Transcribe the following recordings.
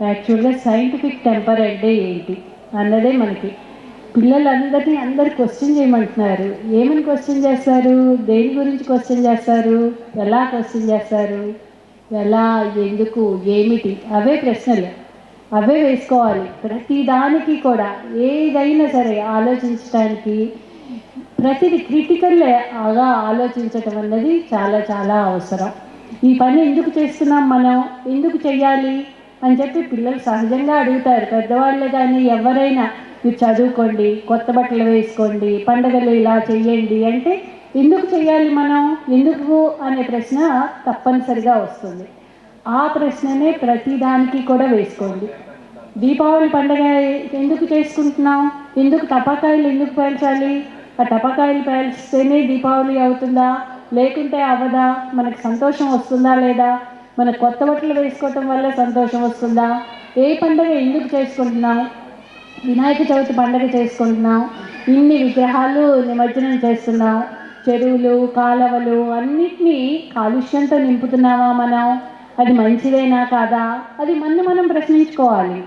యాక్చువల్గా scientific temper అంటే ఏంటి అన్నదే మనకి. పిల్లలందరినీ అందరు క్వశ్చన్ చేయమంటున్నారు. ఏమని క్వశ్చన్ చేస్తారు? దేని గురించి క్వశ్చన్ చేస్తారు? ఎలా క్వశ్చన్ చేస్తారు? ఎలా ఎందుకు ఏమిటి? అవే ప్రశ్నలు. అవే వేసుకోవాలి. ప్రతి దానికి కూడా ఏదైనా సరే ఆలోచించడానికి ప్రతిది క్రిటికల్గా ఆలోచించటం అన్నది చాలా చాలా అవసరం. ఈ పని ఎందుకు చేస్తున్నాం మనం? ఎందుకు చెయ్యాలి? అని చెప్పి పిల్లలు సహజంగా అడుగుతారు. పెద్దవాళ్ళు కానీ ఎవరైనా మీరు చదువుకోండి కొత్త బట్టలు వేసుకోండి పండగలు ఇలా చేయండి అంటే ఎందుకు చేయాలి మనం? ఎందుకు అనే ప్రశ్న తప్పనిసరిగా వస్తుంది. ఆ ప్రశ్ననే ప్రతిదానికి కూడా వేసుకోండి. దీపావళి పండుగ ఎందుకు చేసుకుంటున్నాం? ఎందుకు టపాకాయలు ఎందుకు పేల్చాలి? ఆ టపాకాయలు పేల్స్తేనే దీపావళి అవుతుందా? లేకుంటే అవ్వదా మనకు సంతోషం వస్తుందా లేదా? మన కొత్త బట్టలు వేసుకోవటం వల్ల సంతోషం వస్తుందా? ఏ పండుగ ఎందుకు చేసుకుంటున్నాం వినాయక చవితి పండుగ చేసుకుంటున్నాం ఇన్ని విగ్రహాలు నిమజ్జనం చేస్తున్నాం చెరువులు కాలవలు అన్నిటినీ కాలుష్యంతో నింపుతున్నామా మనం? అది మంచిదేనా కాదా? అది మన మనం ప్రశ్నించుకోవాలి.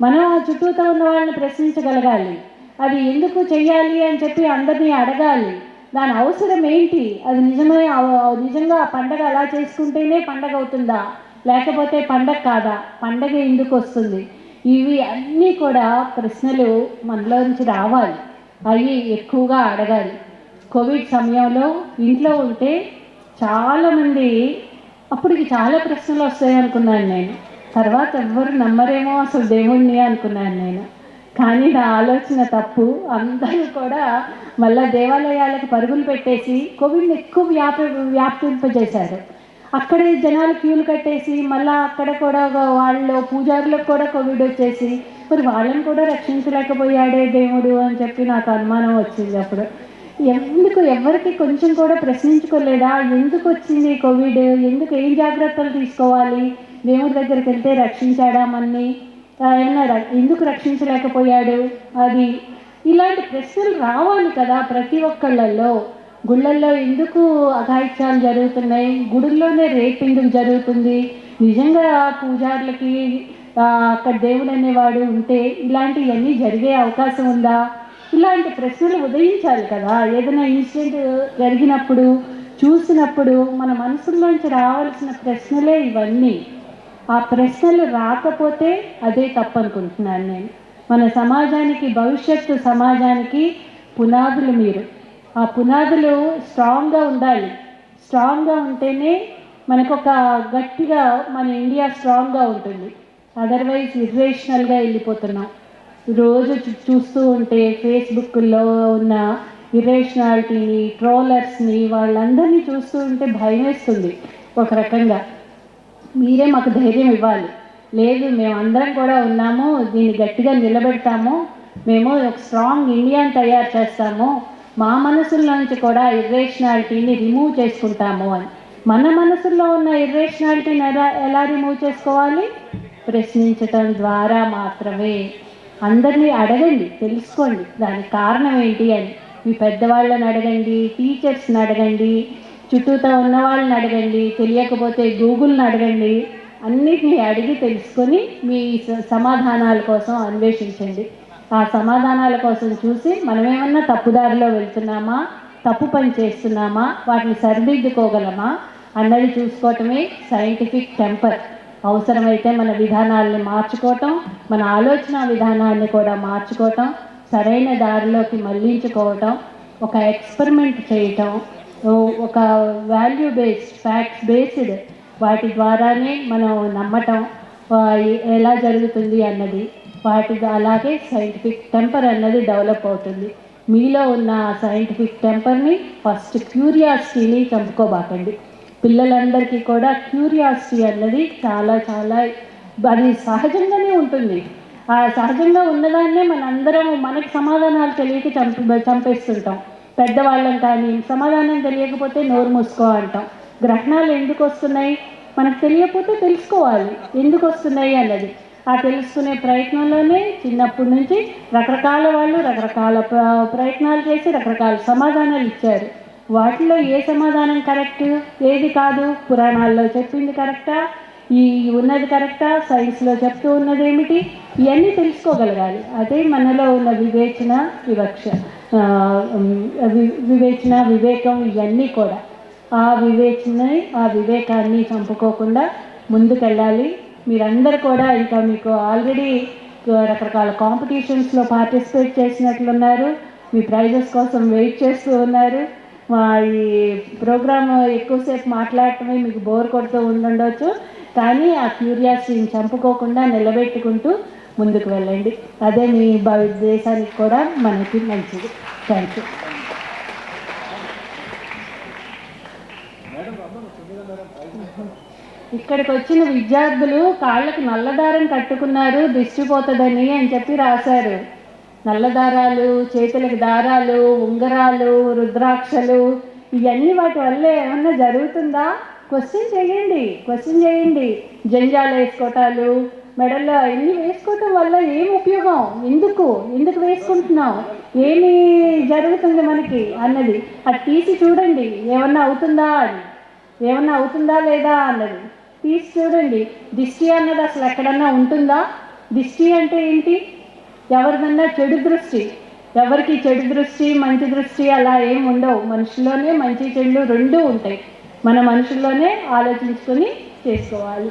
మనం ఆ చుట్టూతో ఉన్న వాళ్ళని ప్రశ్నించగలగాలి. అది ఎందుకు చెయ్యాలి అని చెప్పి అందరినీ అడగాలి. దాని అవసరం ఏంటి? అది నిజమే నిజంగా ఆ పండగ అలా చేసుకుంటేనే పండగ అవుతుందా? లేకపోతే పండగ కాదా? పండగ ఎందుకు వస్తుంది? ఇవి అన్నీ కూడా ప్రశ్నలు మనలో నుంచి రావాలి అవి ఎక్కువగా అడగాలి. కోవిడ్ సమయంలో ఇంట్లో ఉంటే చాలామంది అప్పటికి చాలా ప్రశ్నలు వస్తాయి అనుకున్నాను నేను. తర్వాత ఎవ్వరు నమ్మరేమో అసలు దేవుణ్ణి అనుకున్నాను నేను. కానీ నా ఆలోచన తప్పు. అందరూ కూడా మళ్ళా దేవాలయాలకు పరుగులు పెట్టేసి కోవిడ్ని ఎక్కువ వ్యాప వ్యాప్తింపజేశారు. అక్కడే జనాలు క్యూలు కట్టేసి మళ్ళా అక్కడ కూడా వాళ్ళు పూజారులకు కూడా కోవిడ్ వచ్చేసి మరి వాళ్ళని కూడా రక్షించలేకపోయాడే దేవుడు అని చెప్పి నాకు అనుమానం వచ్చింది అప్పుడు. ఎందుకు ఎవరికి కొంచెం కూడా ప్రశ్నించుకోలేదా? ఎందుకు వచ్చింది కోవిడ్? ఎందుకు ఏం జాగ్రత్తలు తీసుకోవాలి? దేవుడి దగ్గరికి వెళ్తే రక్షించాడా మన్ని? ఆయన ఎందుకు రక్షించలేకపోయాడు? అది ఇలాంటి ప్రశ్నలు రావాలి కదా ప్రతి ఒక్కళ్ళల్లో. గుళ్ళల్లో ఎందుకు అఘాయిత్యాలు జరుగుతున్నాయి? గుడుల్లోనే రేప్ ఎందుకు జరుగుతుంది. నిజంగా పూజారులకి అక్కడ దేవుడు అనేవాడు ఉంటే ఇలాంటివన్నీ జరిగే అవకాశం ఉందా? ఇలాంటి ప్రశ్నలు ఉదయించాలి కదా. ఏదైనా ఇన్సిడెంట్ జరిగినప్పుడు చూసినప్పుడు మన మనసులోంచి రావాల్సిన ప్రశ్నలే ఇవన్నీ. ఆ ప్రశ్నలు రాకపోతే అదే తప్పనుకుంటున్నాను నేను. మన సమాజానికి భవిష్యత్తు సమాజానికి పునాదులు మీరు. ఆ పునాదులు స్ట్రాంగ్గా ఉండాలి. స్ట్రాంగ్గా ఉంటేనే మనకు ఒక గట్టిగా మన ఇండియా స్ట్రాంగ్గా ఉంటుంది. అదర్వైజ్ ఇర్రేషనల్గా వెళ్ళిపోతున్నాం. రోజు చూస్తూ ఉంటే ఫేస్బుక్లో ఉన్న ఇర్రేషనాలిటీని ట్రోలర్స్ని వాళ్ళందరినీ చూస్తూ ఉంటే భయం వేస్తుంది ఒక రకంగా. మీరే మాకు ధైర్యం ఇవ్వాలి. లేదు మేము అందరం కూడా ఉన్నాము దీన్ని గట్టిగా నిలబెడతాము మేము ఒక స్ట్రాంగ్ ఇండియాని తయారు చేస్తాము మా మనసుల్లోంచి కూడా ఇర్రేషనాలిటీని రిమూవ్ చేసుకుంటాము అని. మన మనసుల్లో ఉన్న ఇర్రేషనాలిటీని ఎలా ఎలా రిమూవ్ చేసుకోవాలి? ప్రశ్నించటం ద్వారా మాత్రమే. అందరినీ అడగండి తెలుసుకోండి దానికి కారణం ఏంటి అని. మీ పెద్దవాళ్ళని అడగండి టీచర్స్ని అడగండి చుట్టూతో ఉన్న వాళ్ళని అడగండి తెలియకపోతే గూగుల్ని అడగండి అన్నిటినీ అడిగి తెలుసుకొని మీ స- సమాధానాల కోసం అన్వేషించండి. ఆ సమాధానాల కోసం చూసి మనమేమన్నా తప్పుదారిలో వెళ్తున్నామా తప్పు పని చేస్తున్నామా వాటిని సరిదిద్దుకోగలమా అన్నది చూసుకోవటమే సైంటిఫిక్ టెంపర్. అవసరమైతే మన విధానాల్ని మార్చుకోవటం మన ఆలోచన విధానాన్ని కూడా మార్చుకోవటం సరైన దారిలోకి మళ్ళించుకోవటం ఒక ఎక్స్పెరిమెంట్ చేయటం ఒక వాల్యూ బేస్డ్ ఫ్యాక్ట్స్ బేస్డ్ వాటి ద్వారానే మనం నమ్మటం ఎలా జరుగుతుంది అన్నది వాటి అలాగే సైంటిఫిక్ టెంపర్ అన్నది డెవలప్ అవుతుంది. మీలో ఉన్న సైంటిఫిక్ టెంపర్ని ఫస్ట్ క్యూరియాసిటీని చంపుకోబాకండి. పిల్లలందరికీ కూడా క్యూరియాసిటీ అన్నది చాలా చాలా అది సహజంగానే ఉంటుంది. ఆ సహజంగా ఉన్నదాన్నే మనందరం మనకి సమాధానాలు తెలియక చంప చంపేస్తుంటాం. పెద్దవాళ్ళం కానీ సమాధానం తెలియకపోతే నోరు మూసుకో అంటాం. గ్రహణాలు ఎందుకు వస్తున్నాయి? మనకు తెలియకపోతే తెలుసుకోవాలి. ఎందుకు వస్తున్నాయి అన్నది. ఆ తెలుసుకునే ప్రయత్నంలోనే చిన్నప్పటి నుంచి రకరకాల వాళ్ళు రకరకాల ప్రయత్నాలు చేసి రకరకాల సమాధానాలు ఇచ్చారు. వాటిలో ఏ సమాధానం కరెక్ట్ ఏది కాదు? పురాణాల్లో చెప్పింది కరెక్టా? ఈ ఉన్నది కరెక్టా? సైన్స్లో చెప్తూ ఉన్నది ఏమిటి? ఇవన్నీ తెలుసుకోగలగాలి. అదే మనలో ఉన్న వివేచన వివక్ష. వివేచన వివేకం ఇవన్నీ కూడా. ఆ వివేచన ఆ వివేకాన్ని చంపుకోకుండా ముందుకెళ్ళాలి. మీరందరు కూడా ఇంకా మీకు ఆల్రెడీ రకరకాల కాంపిటీషన్స్లో పార్టిసిపేట్ చేసినట్లున్నారు. మీ ప్రైజెస్ కోసం వెయిట్ చేస్తూ ఉన్నారు. మా ఈ ప్రోగ్రామ్ ఎక్కువసేపు మాట్లాడటమే మీకు బోర్ కొడుతూ ఉండుండొచ్చు. కానీ ఆ క్యూరియాసిటీని చంపుకోకుండా నిలబెట్టుకుంటూ ముందుకు వెళ్ళండి. అదే మీ భారతదేశానికి కూడా మనకి మంచిది. థ్యాంక్ యూ ఇక్కడికి వచ్చిన విద్యార్థులు కాళ్ళకి నల్లదారం కట్టుకున్నారు దిష్టిపోతుందని అని చెప్పి రాశారు. నల్లదారాలు చేతులకు దారాలు ఉంగరాలు రుద్రాక్షలు ఇవన్నీ వాటి వల్ల ఏమన్నా జరుగుతుందా? క్వశ్చన్ చేయండి. క్వశ్చన్ చేయండి. జంజాలు వేసుకోవటాలు మెడల్లో ఇన్ని వేసుకోవటం వల్ల ఏం ఉపయోగం? ఎందుకు? ఎందుకు వేసుకుంటున్నాం ఏమి జరుగుతుంది మనకి? అన్నది. అది తీసి చూడండి. ఏమన్నా అవుతుందా అని. ఏమన్నా అవుతుందా లేదా అన్నది. తీసి చూడండి. దిష్టి అన్నది అసలు ఎక్కడన్నా ఉంటుందా? దిష్టి అంటే ఏంటి? ఎవరిదన్నా చెడు దృష్టి. ఎవరికి చెడు దృష్టి మంచి దృష్టి అలా ఏం ఉండవు. మనుషుల్లోనే మంచి చెడులు రెండూ ఉంటాయి. మన మనుషుల్లోనే ఆలోచించుకొని చేసుకోవాలి.